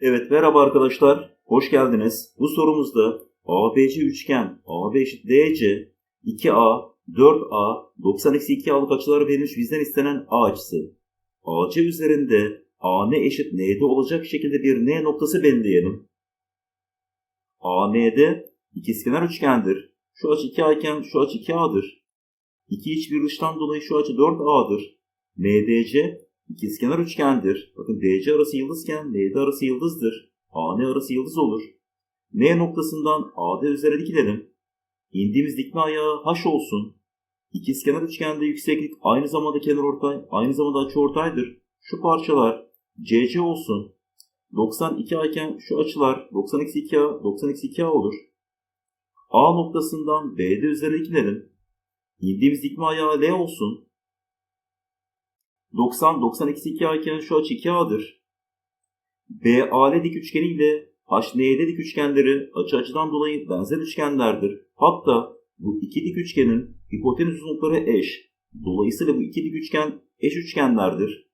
Evet merhaba arkadaşlar. Hoş geldiniz. Bu sorumuzda ABC üçgen AB eşit DC 2A 4A 90 eksi 2A'lık açılar verilmiş bizden istenen A açısı. AC üzerinde AN eşit N'de olacak şekilde bir N noktası belirleyelim. AN'de ikizkenar üçgendir. Şu açı 2A iken şu açı 2A'dır. İki iç bir dıştan dolayı şu açı 4A'dır. NDC ikizkenar üçgendir. Bakın DC arası yıldızken ND arası yıldızdır. AN arası yıldız olur. N noktasından AD üzerine dikilelim. İndiğimiz dikme ayağı H olsun. İkizkenar üçgende yükseklik aynı zamanda kenarortay, aynı zamanda açıortaydır. Şu parçalar CC olsun. 92 A iken şu açılar 90 eksi 2A, 90 eksi 2A olur. A noktasından BD üzerine dikilelim. İndiğimiz dikme ayağı L olsun. 90, 90 eksi 2A iken şu açı 2A'dır. BAL dik üçgeni ile HND dik üçgenleri açı açıdan dolayı benzer üçgenlerdir. Hatta bu iki dik üçgenin hipotenüs uzunlukları eş. Dolayısıyla bu iki dik üçgen eş üçgenlerdir.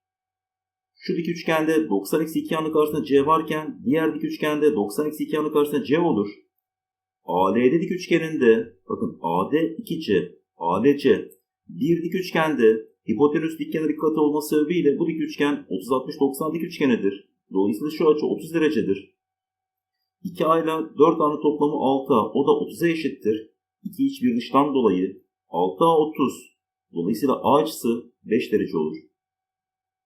Şu dik üçgende 90 eksi 2 yanı karşısında C varken diğer dik üçgende 90 eksi 2 yanı karşısında C olur. ALD dik üçgeninde bakın AD 2C, ALC bir dik üçgende hipotenüs dik kenar katı olması sebebiyle bu dik üçgen 30-60-90 dik üçgenidir. Dolayısıyla şu açı 30 derecedir. 2A ile 4 A'nın toplamı 6A. O da 30'a eşittir. 2 iç bir dıştan dolayı 6A 30. Dolayısıyla A açısı 5 derece olur.